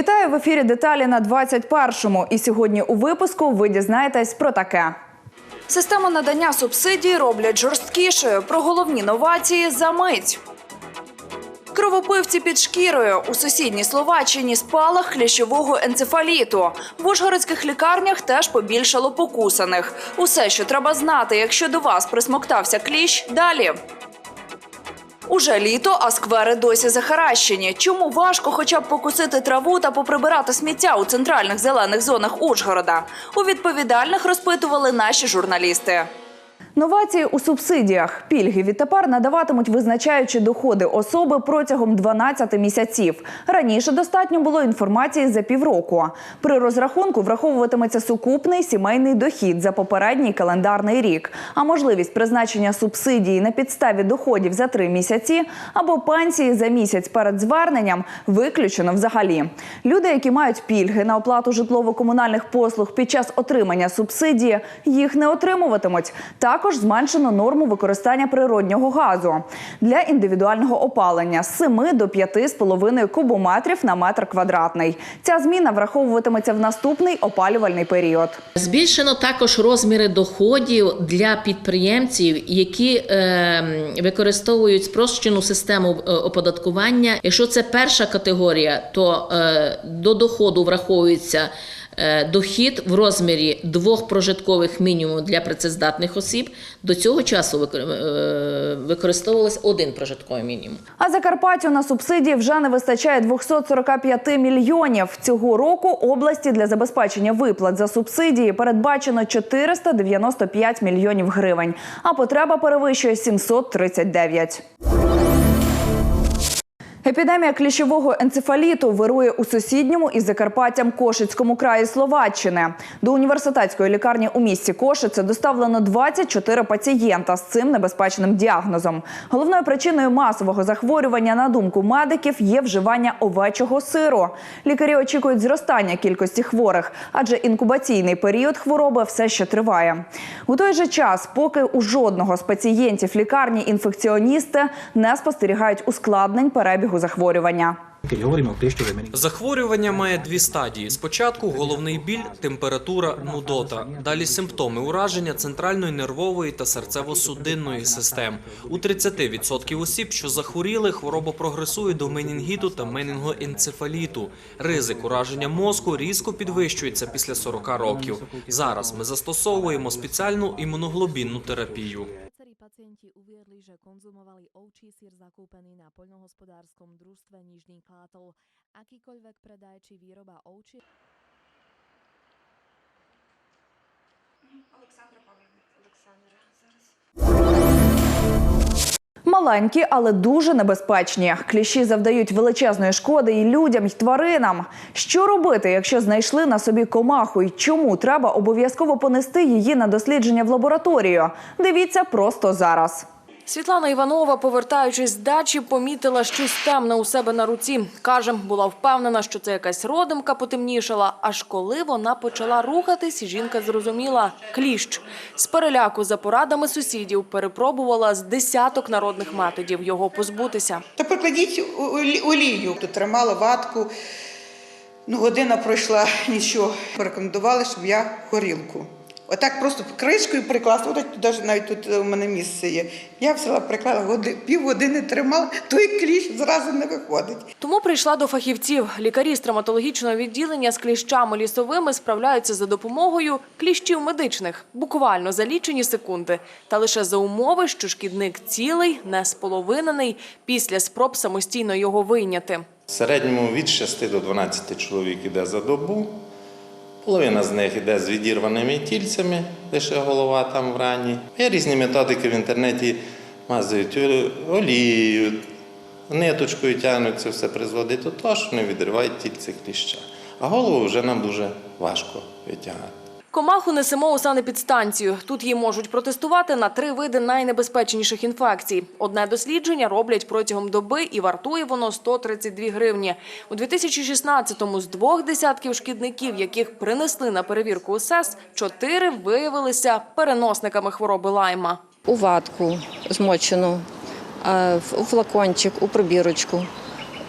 Вітаю в ефірі деталі на 21-му. І сьогодні у випуску ви дізнаєтесь про таке. Систему надання субсидій роблять жорсткішою. Про головні новації за мить. Кровопивці під шкірою у сусідній Словаччині спалах хлящового енцефаліту. В ужгородських лікарнях теж побільшало покусаних. Усе, що треба знати, якщо до вас присмоктався кліщ, далі. Уже літо, а сквери досі захаращені. Чому важко хоча б покусити траву та поприбирати сміття у центральних зелених зонах Ужгорода? У відповідальних розпитували наші журналісти. Новації у субсидіях. Пільги відтепер надаватимуть визначаючи доходи особи протягом 12 місяців. Раніше достатньо було інформації за півроку. При розрахунку враховуватиметься сукупний сімейний дохід за попередній календарний рік, а можливість призначення субсидії на підставі доходів за три місяці або пенсії за місяць перед зверненням виключено взагалі. Люди, які мають пільги на оплату житлово-комунальних послуг під час отримання субсидії, їх не отримуватимуть. Також зменшено норму використання природнього газу для індивідуального опалення з 7 до 5,5 кубометрів на метр квадратний. Ця зміна враховуватиметься в наступний опалювальний період. Збільшено також розміри доходів для підприємців, які е, використовують спрощену систему е, оподаткування. Якщо це перша категорія, то е, до доходу враховується. Е, Дохід в розмірі двох прожиткових мінімумів для працездатних осіб до цього часу е, один прожитковий мінімум. А Закарпаттю на субсидії вже не вистачає 245 мільйонів. Цього року області для забезпечення виплат за субсидії передбачено 495 мільйонів гривень, а потреба перевищує 739. Епідемія кліщового енцефаліту вирує у сусідньому із Закарпаттям Кошицькому краї Словаччини. До університетської лікарні у місті Кошице доставлено 24 пацієнта з цим небезпечним діагнозом. Головною причиною масового захворювання, на думку медиків, є вживання овечого сиру. Лікарі очікують зростання кількості хворих, адже інкубаційний період хвороби все ще триває. У той же час, поки у жодного з пацієнтів лікарні інфекціоністи не спостерігають ускладнень перебігу захворювання. Захворювання має дві стадії: спочатку головний біль, температура, нудота. Далі симптоми ураження центральної нервової та серцево-судинної систем. У 30% осіб, що захворіли, хвороба прогресує до менінгіту та менінгоенцефаліту. Ризик ураження мозку різко підвищується після 40 років. Зараз ми застосовуємо спеціальну імуноглобінну терапію. Pacienti uviedli, že konzumovali ovčí sír zakúpený na poľnohospodárskom družstve Nižný Klátol. Akýkoľvek predaj či výroba ovčí Маленькі, але дуже небезпечні. Кліщі завдають величезної шкоди і людям, і тваринам. Що робити, якщо знайшли на собі комаху, і чому треба обов'язково понести її на дослідження в лабораторію? Дивіться просто зараз. Світлана Іванова, повертаючись з дачі, помітила щось темне у себе на руці. Каже, була впевнена, що це якась родимка потемнішала. Аж коли вона почала рухатись, жінка зрозуміла – кліщ. З переляку за порадами сусідів перепробувала з десяток народних методів його позбутися. Та прикладіть олію. Тут тримала ватку. Ну, година пройшла, нічого. Порекомендували, щоб я горілку. Отак просто кришкою прикласти, отак туди навіть тут у мене місце є. Я взяла, приклала годи, півгодини тримала, той кліщ зразу не виходить. Тому прийшла до фахівців. Лікарі з травматологічного відділення з кліщами лісовими справляються за допомогою кліщів медичних, буквально за лічені секунди. Та лише за умови, що шкідник цілий, не споловинений, після спроб самостійно його вийняти. В середньому від 6 до 12 чоловік іде за добу. Половина з них йде з відірваними тільцями, лише голова там в рані. Є різні методики в інтернеті, мазають олією, ниточкою тягнуть, це все призводить до того, що вони відривають тільце кліща. А голову вже нам дуже важко витягати. Комаху несемо у санепідстанцію. Тут її можуть протестувати на три види найнебезпечніших інфекцій. Одне дослідження роблять протягом доби і вартує воно 132 гривні. У 2016-му з двох десятків шкідників, яких принесли на перевірку УСЕС, чотири виявилися переносниками хвороби лайма. у ватку змочену, в- у флакончик, у пробірочку.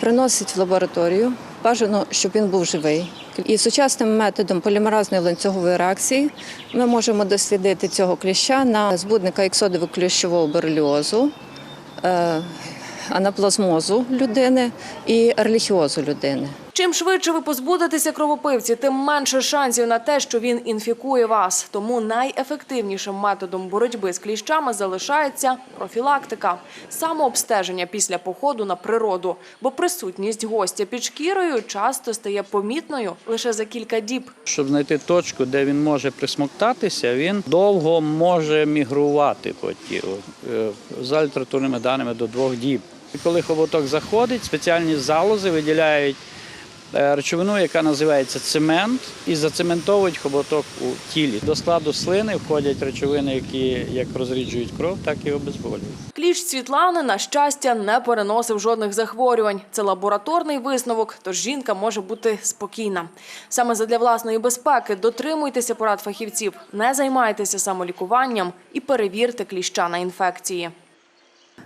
Приносить в лабораторію, Бажано, щоб він був живий. І сучасним методом полімеразної ланцюгової реакції ми можемо дослідити цього кліща на збудника ексодово-кліщового бореліозу, е, анаплазмозу людини і ерліхіозу людини. Чим швидше ви позбудетеся кровопивці, тим менше шансів на те, що він інфікує вас. Тому найефективнішим методом боротьби з кліщами залишається профілактика, самообстеження після походу на природу, бо присутність гостя під шкірою часто стає помітною лише за кілька діб. Щоб знайти точку, де він може присмоктатися, він довго може мігрувати по е, за літературними даними до двох діб. Коли хоботок заходить, спеціальні залози виділяють речовину, яка називається цемент, і зацементовують хоботок у тілі. До складу слини входять речовини, які як розріджують кров, так і обезболюють. Кліщ Світлани, на щастя, не переносив жодних захворювань. Це лабораторний висновок, тож жінка може бути спокійна. Саме задля власної безпеки дотримуйтеся порад фахівців, не займайтеся самолікуванням і перевірте кліща на інфекції.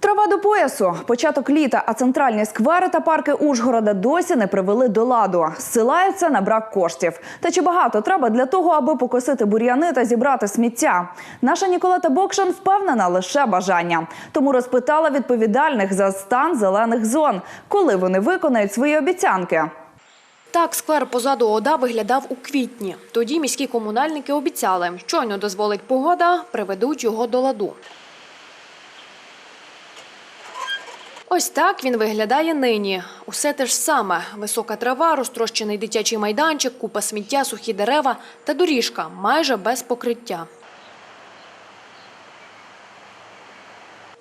Трава до поясу. Початок літа, а центральні сквери та парки Ужгорода досі не привели до ладу. Зсилаються на брак коштів. Та чи багато треба для того, аби покосити бур'яни та зібрати сміття? Наша Ніколета Бокшан впевнена лише бажання. Тому розпитала відповідальних за стан зелених зон, коли вони виконають свої обіцянки. Так, сквер позаду ОДА виглядав у квітні. Тоді міські комунальники обіцяли, щойно дозволить погода, приведуть його до ладу. Ось так він виглядає нині. Усе те ж саме: висока трава, розтрощений дитячий майданчик, купа сміття, сухі дерева та доріжка майже без покриття.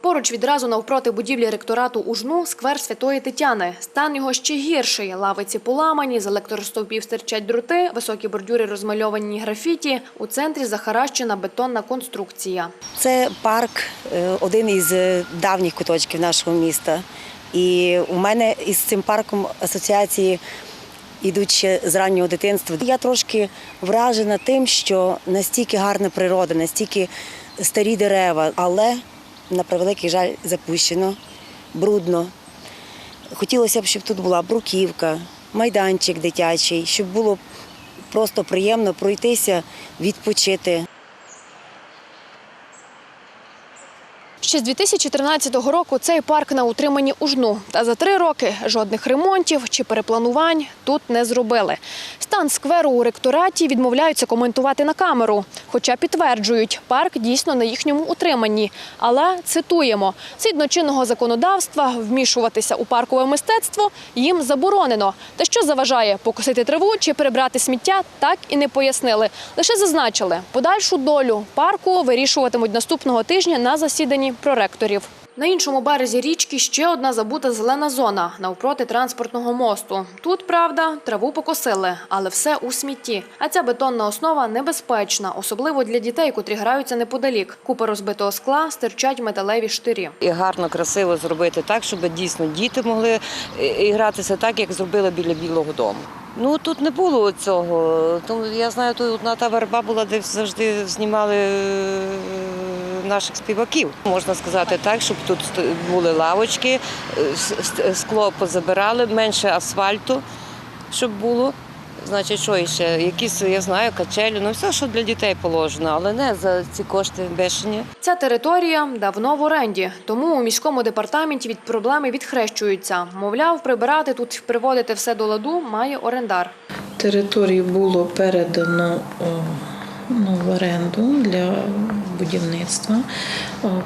Поруч відразу навпроти будівлі ректорату УЖНУ сквер Святої Тетяни. Стан його ще гірший. Лавиці поламані, з електростовпів стирчать дроти, високі бордюри розмальовані графіті. У центрі захаращена бетонна конструкція. Це парк, е, один із е, давніх куточків нашого міста. І у мене із цим парком асоціації йдуть ще з раннього дитинства. Я трошки вражена тим, що настільки гарна природа, настільки старі дерева, але на превеликий жаль запущено, брудно. Хотілося б, щоб тут була бруківка, майданчик дитячий, щоб було просто приємно пройтися, відпочити. Ще з 2013 року цей парк на утриманні ужну. Та за три роки жодних ремонтів чи перепланувань тут не зробили. Стан скверу у ректораті відмовляються коментувати на камеру. Хоча підтверджують, парк дійсно на їхньому утриманні. Але цитуємо: згідно чинного законодавства, вмішуватися у паркове мистецтво їм заборонено. Та що заважає покосити траву чи прибрати сміття, так і не пояснили. Лише зазначили, подальшу долю парку вирішуватимуть наступного тижня на засіданні проректорів. На іншому березі річки ще одна забута зелена зона навпроти транспортного мосту. Тут, правда, траву покосили, але все у смітті. А ця бетонна основа небезпечна, особливо для дітей, котрі граються неподалік. Купи розбитого скла стирчать металеві штирі. і гарно, красиво зробити так, щоб дійсно діти могли е, гратися так, як зробили біля Білого дому. Ну тут не було цього. Тому я знаю, тут одна та верба була, де завжди знімали е, наших співаків. Можна сказати так, щоб тут були лавочки, е, скло позабирали, менше асфальту, щоб було. Значить, що іще? Якісь, я знаю, качелі, ну все, що для дітей положено, але не за ці кошти бешені. Ця територія давно в оренді, тому у міському департаменті від проблеми відхрещуються. Мовляв, прибирати тут, приводити все до ладу має орендар. Територію було передано ну, в оренду для будівництва.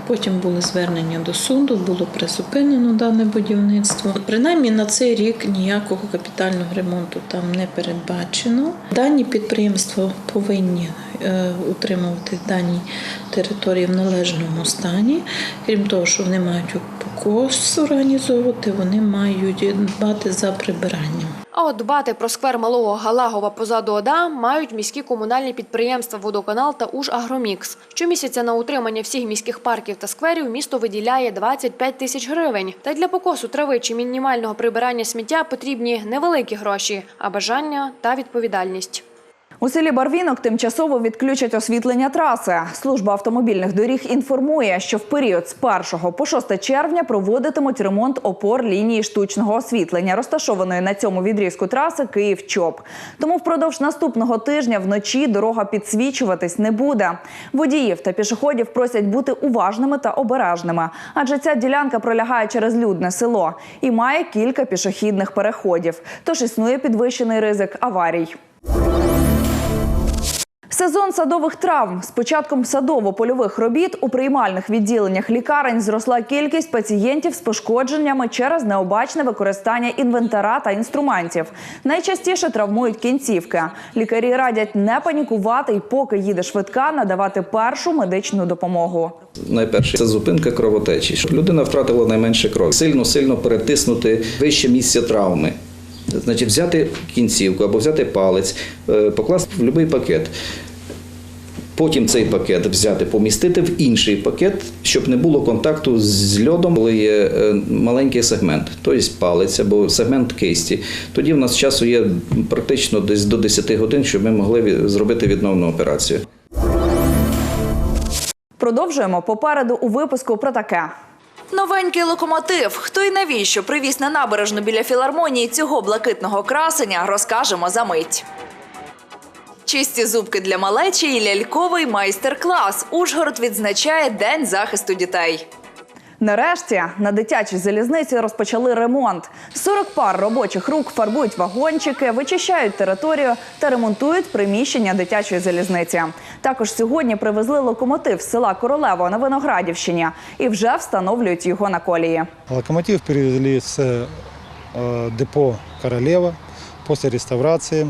Потім були звернення до суду, було призупинено дане будівництво. Принаймні на цей рік ніякого капітального ремонту там не передбачено. Дані підприємства повинні е, утримувати дані території в належному стані. Крім того, що вони мають покос організовувати, вони мають дбати за прибиранням. А от дбати про сквер малого Галагова позаду ОДА мають міські комунальні підприємства «Водоканал» та «Ужагромікс». Щомісяця на утримання всіх міських парків та скверів місто виділяє 25 тисяч гривень. Та й для покосу трави чи мінімального прибирання сміття потрібні невеликі гроші, а бажання та відповідальність. У селі Барвінок тимчасово відключать освітлення траси. Служба автомобільних доріг інформує, що в період з 1 по 6 червня проводитимуть ремонт опор лінії штучного освітлення, розташованої на цьому відрізку траси Київ-Чоп. Тому впродовж наступного тижня вночі дорога підсвічуватись не буде. Водіїв та пішоходів просять бути уважними та обережними, адже ця ділянка пролягає через людне село і має кілька пішохідних переходів. Тож існує підвищений ризик аварій. Сезон садових травм з початком садово-польових робіт у приймальних відділеннях лікарень зросла кількість пацієнтів з пошкодженнями через необачне використання інвентара та інструментів. Найчастіше травмують кінцівки. Лікарі радять не панікувати і поки їде швидка, надавати першу медичну допомогу. Найперше це зупинка кровотечі, щоб людина втратила найменше крові. Сильно сильно перетиснути вище місце травми. Значить, взяти кінцівку або взяти палець, е, покласти в будь-який пакет. Потім цей пакет взяти, помістити в інший пакет, щоб не було контакту з льодом, коли є е, маленький сегмент, тобто палець або сегмент кисті. Тоді в нас часу є практично десь до 10 годин, щоб ми могли зробити відновну операцію. Продовжуємо попереду у випуску про таке. Новенький локомотив. Хто і навіщо привіз на набережну біля філармонії цього блакитного красення, розкажемо за мить. Чисті зубки для малечі і ляльковий майстер-клас. Ужгород відзначає День захисту дітей. Нарешті на дитячій залізниці розпочали ремонт. 40 пар робочих рук фарбують вагончики, вичищають територію та ремонтують приміщення дитячої залізниці. Також сьогодні привезли локомотив з села Королево на Виноградівщині і вже встановлюють його на колії. Локомотив перевезли с э, депо «Королева» после реставрации.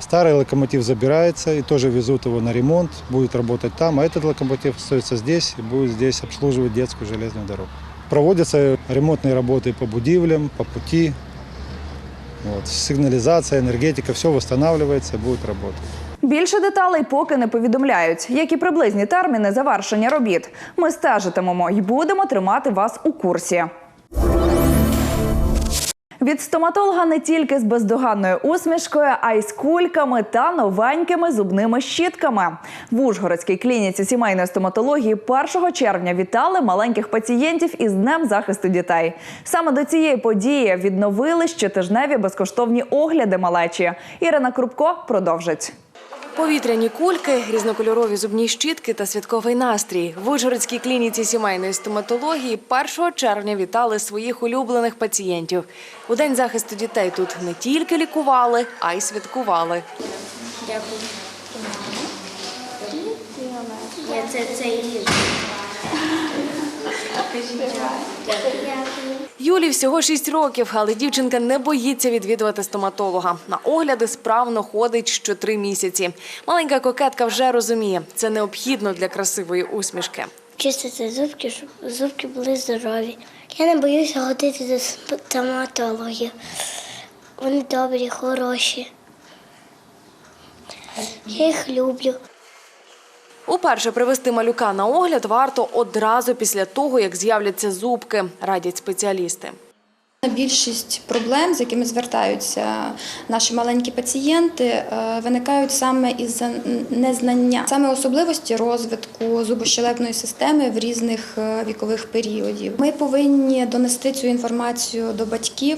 Старый локомотив забирается и тоже везут его на ремонт, будет работать там, а этот локомотив остается здесь и будет здесь обслуживать детскую железную дорогу. Проводятся ремонтные работы по будивлям, по пути, вот, сигнализация, энергетика, все восстанавливается и будет работать. Більше деталей поки не повідомляють, як і приблизні терміни завершення робіт. Ми стежитимемо і будемо тримати вас у курсі. Від стоматолога не тільки з бездоганною усмішкою, а й з кульками та новенькими зубними щітками. В Ужгородській клініці сімейної стоматології 1 червня вітали маленьких пацієнтів із Днем захисту дітей. Саме до цієї події відновили щотижневі безкоштовні огляди малечі. Ірина Крупко продовжить. Повітряні кульки, різнокольорові зубні щітки та святковий настрій. В Ужгородській клініці сімейної стоматології 1 червня вітали своїх улюблених пацієнтів. У день захисту дітей тут не тільки лікували, а й святкували. Дякую. Я це, це Юлі всього 6 років, але дівчинка не боїться відвідувати стоматолога. На огляди справно ходить що три місяці. Маленька кокетка вже розуміє, це необхідно для красивої усмішки. Чистити зубки, щоб зубки були здорові. Я не боюся ходити до стоматологів. Вони добрі, хороші. Я їх люблю. Уперше привести малюка на огляд варто одразу після того, як з'являться зубки, радять спеціалісти. Більшість проблем, з якими звертаються наші маленькі пацієнти, е, виникають саме із незнання, саме особливості розвитку зубощелепної системи в різних е, вікових періодів. Ми повинні донести цю інформацію до батьків.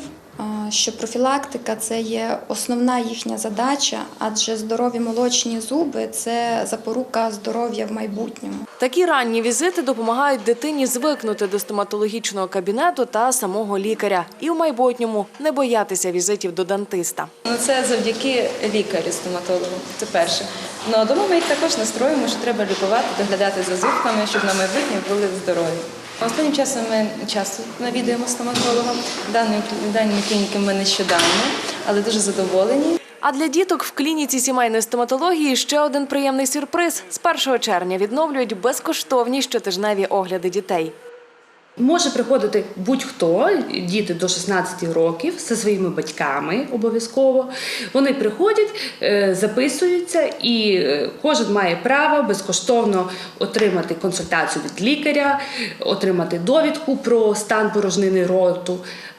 Що профілактика це є основна їхня задача, адже здорові молочні зуби це запорука здоров'я в майбутньому. Такі ранні візити допомагають дитині звикнути до стоматологічного кабінету та самого лікаря і в майбутньому не боятися візитів до дантиста. Ну, це завдяки лікарю, стоматологу. Це перше. Ну а дома ми їх також настроїмо, що треба лікувати, доглядати за зубками, щоб на майбутнє були здорові. Останнім часом ми часто навідуємо стоматолога. Даної дані клініки ми нещодавно, але дуже задоволені. А для діток в клініці сімейної стоматології ще один приємний сюрприз. З 1 червня відновлюють безкоштовні щотижневі огляди дітей. Може приходити будь-хто, діти до 16 років зі своїми батьками обов'язково. Вони приходять, е, записуються, і е, кожен має право безкоштовно отримати консультацію від лікаря, отримати довідку про стан порожнини роту.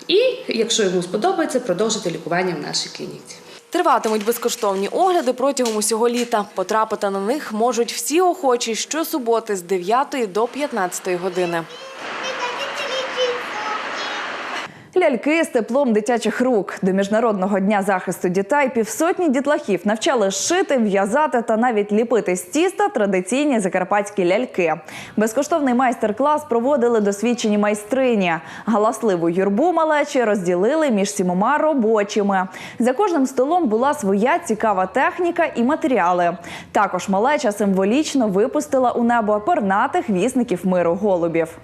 І, якщо йому сподобається, продовжити лікування в нашій клініці. Триватимуть безкоштовні огляди протягом усього літа. Потрапити на них можуть всі охочі щосуботи з 9 до 15 години. Ляльки з теплом дитячих рук до міжнародного дня захисту дітей півсотні дітлахів навчали шити, в'язати та навіть ліпити з тіста традиційні закарпатські ляльки. Безкоштовний майстер-клас проводили досвідчені майстрині. Галасливу юрбу малечі розділили між сімома робочими. За кожним столом була своя цікава техніка і матеріали. Також малеча символічно випустила у небо пернатих вісників миру голубів.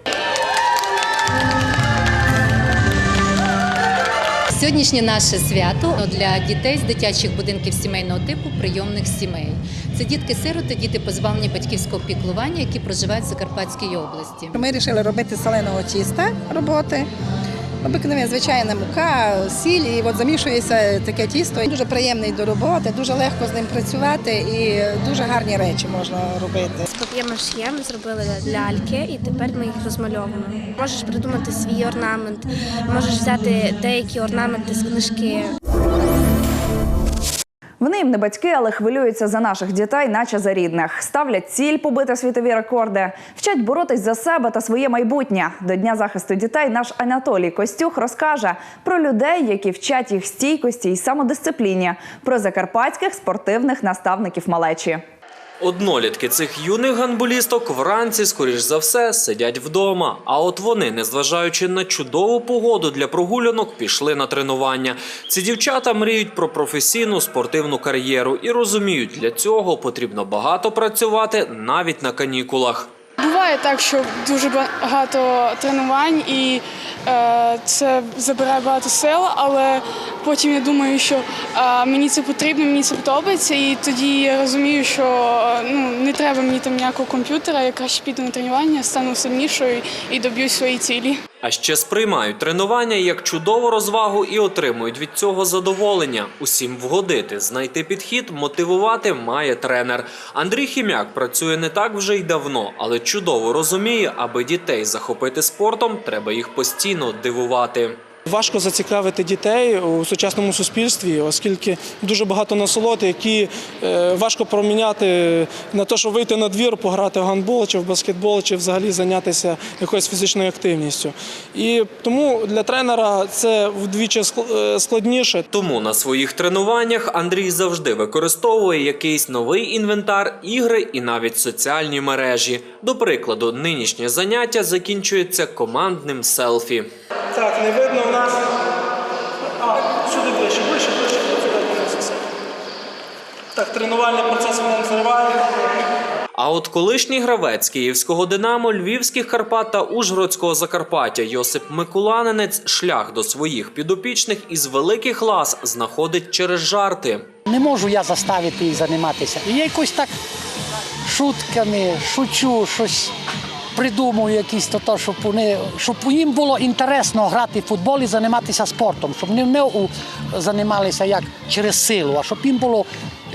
Сьогоднішнє наше свято для дітей з дитячих будинків сімейного типу прийомних сімей. Це дітки-сироти, діти позбавлені батьківського піклування, які проживають в Закарпатській області. Ми вирішили робити соленого тіста роботи. Обикновена звичайна мука, сіль, і от замішується таке тісто. Дуже приємний до роботи, дуже легко з ним працювати і дуже гарні речі можна робити. З пап'є-маш'є ми зробили ляльки і тепер ми їх розмальовуємо. Можеш придумати свій орнамент, можеш взяти деякі орнаменти з книжки. Вони їм не батьки, але хвилюються за наших дітей, наче за рідних. Ставлять ціль побити світові рекорди, вчать боротись за себе та своє майбутнє. До дня захисту дітей наш Анатолій Костюх розкаже про людей, які вчать їх стійкості і самодисципліні, про закарпатських спортивних наставників малечі. Однолітки цих юних гандболісток вранці, скоріш за все, сидять вдома. А от вони, незважаючи на чудову погоду для прогулянок, пішли на тренування. Ці дівчата мріють про професійну спортивну кар'єру і розуміють, для цього потрібно багато працювати навіть на канікулах. Буває так, що дуже багато тренувань і це забирає багато сил, але потім я думаю, що е, мені це потрібно, мені це подобається, і тоді я розумію, що е, ну, не треба мені там ніякого комп'ютера, я краще піду на тренування, стану сильнішою і доб'юсь своєї цілі. А ще сприймають тренування як чудову розвагу і отримують від цього задоволення. Усім вгодити, знайти підхід, мотивувати має тренер. Андрій Хім'як працює не так вже й давно, але чудово розуміє, аби дітей захопити спортом, треба їх постійно дивувати. Важко зацікавити дітей у сучасному суспільстві, оскільки дуже багато насолод, які е, важко проміняти на те, щоб вийти на двір, пограти в гандбол чи в баскетбол, чи взагалі зайнятися якоюсь фізичною активністю. І тому для тренера це вдвічі е, складніше. Тому на своїх тренуваннях Андрій завжди використовує якийсь новий інвентар, ігри і навіть соціальні мережі. До прикладу, нинішнє заняття закінчується командним селфі. Так, не видно в нас. А, сюди ближче, ближче, ближче. Ближче. Так, тренувальний процес ми не триває. А от колишній гравець київського Динамо, Львівських Карпат та Ужгородського Закарпаття Йосип Микуланинець шлях до своїх підопічних із великих лас знаходить через жарти. Не можу я заставити їх займатися. І я якось так шутками шучу, щось придумую, якісь то, то щоб вони, щоб їм було інтересно грати в футбол і займатися спортом, щоб вони не у, займалися як через силу, а щоб їм було,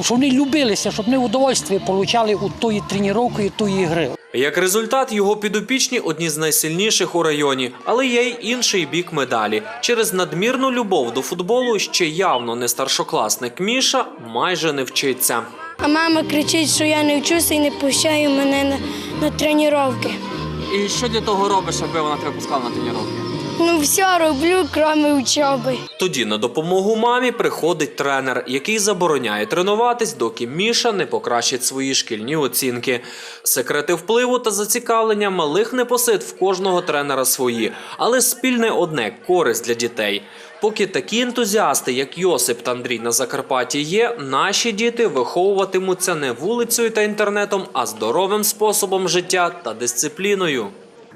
щоб вони любилися, щоб вони удовольствие отримали у тої тренування і тої гри. Як результат, його підопічні одні з найсильніших у районі, але є й інший бік медалі. Через надмірну любов до футболу ще явно не старшокласник Міша майже не вчиться. А мама кричить, що я не вчуся і не пущає мене на, на тренування. І що для того робиш, аби вона тебе пускала на тренування? Ну все роблю, крім учоби. Тоді на допомогу мамі приходить тренер, який забороняє тренуватись, доки Міша не покращить свої шкільні оцінки. Секрети впливу та зацікавлення малих непосид в кожного тренера свої, але спільне одне користь для дітей. Поки такі ентузіасти, як Йосип та Андрій на Закарпатті є, наші діти виховуватимуться не вулицею та інтернетом, а здоровим способом життя та дисципліною.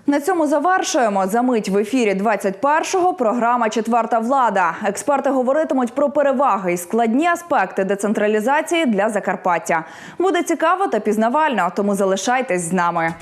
На цьому завершуємо. За мить в ефірі 21-го програма Четверта влада. Експерти говоритимуть про переваги і складні аспекти децентралізації для Закарпаття. Буде цікаво та пізнавально, тому залишайтесь з нами.